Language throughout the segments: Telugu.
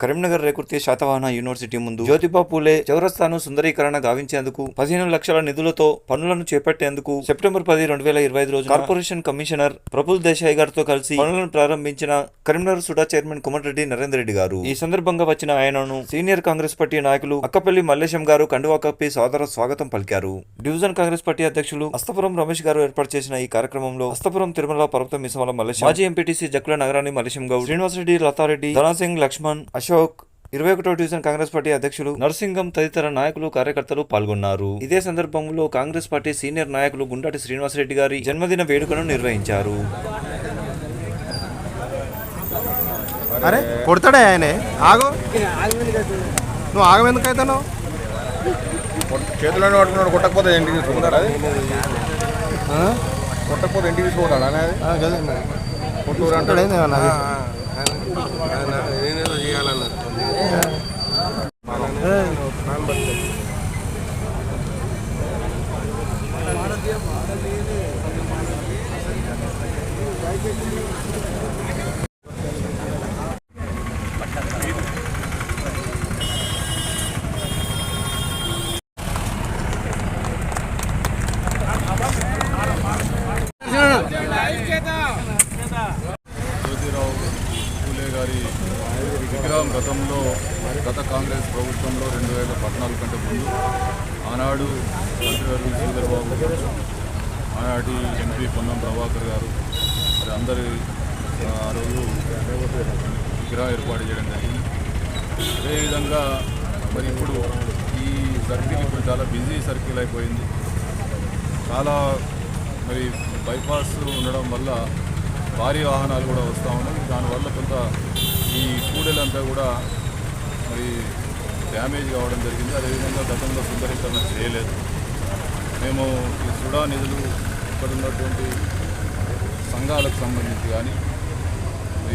Karimnagar Rekurthi Satavahana university ముందు జ్యోతిబా పూలే చౌరస్తాను సుందరీకరణ గావించేందుకు పదిహేను లక్షల నిధులతో పనులను చేపట్టేందుకు సెప్టెంబర్ పది రెండు వేల ఇరవై ఐదు రోజు కార్పొరేషన్ కమిషనర్ ప్రఫుల్ దేశాయ్ గారితో కలిసి పనులను ప్రారంభించిన కరీంనగర్ సుడా చైర్మన్ కుమటిరెడ్డి నరేందర్ రెడ్డి గారు. ఈ సందర్భంగా వచ్చిన ఆయనను సీనియర్ కాంగ్రెస్ పార్టీ నాయకులు అక్కపల్లి మల్లేశం గారు కండువా కప్పి సోదర స్వాగతం పలికారు. డివిజన్ కాంగ్రెస్ పార్టీ అధ్యక్షులు అస్తపురం రమేష్ గారు ఏర్పాటు చేసిన ఈ కార్యక్రమంలో అస్తపురం తిరుమల పర్వతం మిసమల మల్లేశం మాజీ ఎంపీటీసీ జక్కుల నగరాన్ని మల్లేశం గౌడ్ శ్రీనివాసరెడ్డి లతారెడ్డి ధనాసింగ్ లక్ష్మణ్ అశోక్ ఇరవై ఒకటో డివిజన్ కాంగ్రెస్ పార్టీ అధ్యక్షులు. నరసింగం తదితర నాయకులు కార్యకర్తలు పాల్గొన్నారు. ఇదే సందర్భంలో కాంగ్రెస్ పార్టీ సీనియర్ నాయకులు గుండాటి శ్రీనివాసరెడ్డి గారి జన్మదిన వేడుకను నిర్వహించారు. అరే కొడతాడే ఆయనే? ఆగు. నువ్వు ఆగమెందుకు అవుతాను చేతులను పట్టుకున్నాడు కొట్టకపోతే ఇంటికి తీసుకుంటారా అది? కొట్టకపోతే ఇంటికి తీసుకుంటాడా అనేది కొట్టూరు అంటాడు. ಮಾಡಲೇನೆ ದಯವಿಟ್ಟು విగ్రహం గతంలో గత కాంగ్రెస్ ప్రభుత్వంలో రెండు వేల పద్నాలుగు కంటే ముందు ఆనాడు మంత్రివర్గ చంద్రబాబు గారు ఆనాటి ఎంపీ పొన్నం ప్రభాకర్ గారు మరి అందరి ఆ రోజు విగ్రహం ఏర్పాటు చేయడం జరిగింది. అదేవిధంగా మరి ఇప్పుడు ఈ సర్కిల్ ఇప్పుడు చాలా బిజీ సర్కిల్ అయిపోయింది. చాలా మరి బైపాస్ ఉండడం వల్ల భారీ వాహనాలు కూడా వస్తూ ఉన్నాయి. దానివల్ల కొంత ఈ కూడలంతా కూడా మరి డ్యామేజ్ కావడం జరిగింది. అదేవిధంగా గతంలో సుందరీకరణ చేయలేదు. మేము ఈ సుడా నిధులు ఇక్కడ ఉన్నటువంటి సంఘాలకు సంబంధించి కానీ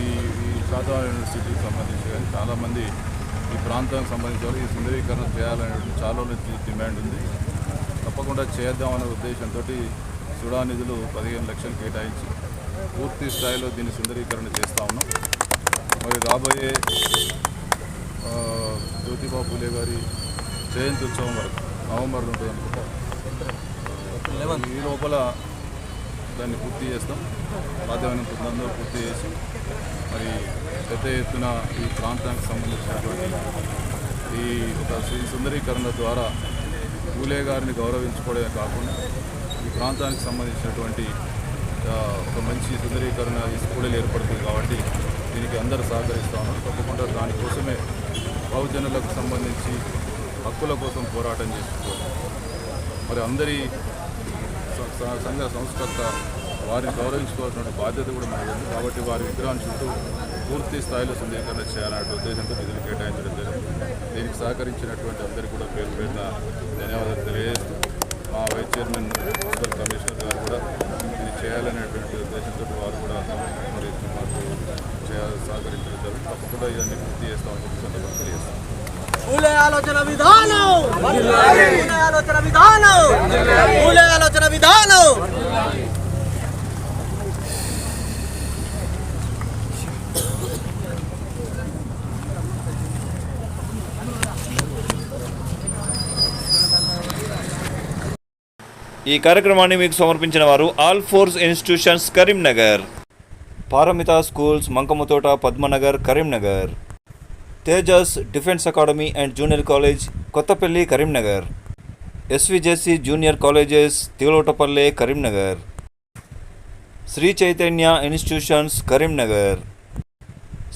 ఈ ఈ శాతవా యూనివర్సిటీకి సంబంధించి కానీ చాలామంది ఈ ప్రాంతానికి సంబంధించిన ఈ సుందరీకరణ చేయాలనేటువంటి చాలా డిమాండ్ ఉంది. తప్పకుండా చేద్దామనే ఉద్దేశంతో సుడా నిధులు పదిహేను లక్షలు కేటాయించి పూర్తి స్థాయిలో దీన్ని సుందరీకరణ చేస్తూ ఉన్నాం. మరి రాబోయే జ్యోతిబా పూలే గారి జయంతి ఉత్సవం వరకు నవంబర్లో ఉంటుంది అనుకుంటా ఈ లోపల దాన్ని పూర్తి చేస్తాం. సాధ్యమైనంత తొందరగా పూర్తి చేసి మరి పెద్ద ఎత్తున ఈ ప్రాంతానికి సంబంధించినటువంటి ఈ ఒక సుందరీకరణ ద్వారా పూలే గారిని గౌరవించుకోవడమే కాకుండా ఈ ప్రాంతానికి సంబంధించినటువంటి ఒక మంచి సుందరీకరణ ఈ స్కూడలు ఏర్పడుతుంది కాబట్టి దీనికి అందరూ సహకరిస్తాను తప్పకుండా దానికోసమే బహుజనులకు సంబంధించి హక్కుల కోసం పోరాటం చేసుకోవాలి మరి అందరి సంఘ సంస్కర్త వారిని గౌరవించుకోవాల్సిన బాధ్యత కూడా మనకు ఉంది. కాబట్టి వారి విగ్రహం చుట్టూ పూర్తి స్థాయిలో సందీకరణ చేయాలనే ఉద్దేశంతో నిధులు కేటాయించడం జరిగింది. దీనికి సహకరించినటువంటి అందరికీ కూడా పేరు పేరున ధన్యవాదాలు తెలియజేస్తూ మా వైస్ చైర్మన్ మున్సిపల్ కమిషనర్ గారు కూడా ఇది చేయాలనేటువంటి ఉద్దేశంతో వారు కూడా మరి మాకు చేయాలి సహకరించడం జరుగుతుంది తప్పకుండా ఆలోచన విధానం ఆలోచన విధానం ఆలోచన విధానం ఈ కార్యక్రమాన్ని మీకు సమర్పించిన వారు Alphores institutions Karimnagar Paramita schools Mankammathota Padmanagar Karimnagar Tejas defence academy and junior college Kothapalli Karimnagar SVJC junior colleges Tilotapalle Karimnagar Shri Chaitanya institutions Karimnagar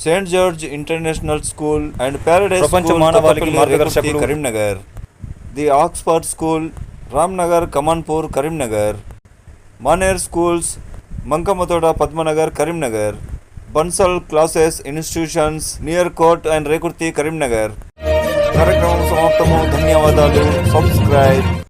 Saint George international school and paradise Prapancha school మానవాళికి Kothapalli, మార్గదర్శకులు. Rekurthi, Karimnagar the Oxford school Ramnagar Kamanpur Karimnagar Maner schools Mankammathota Padmanagar Karimnagar Bansal classes institutions near court and Rekurthi Karimnagar. కార్యక్రమం సమాప్తము. ధన్యవాదాలు. సబ్స్క్రైబ్.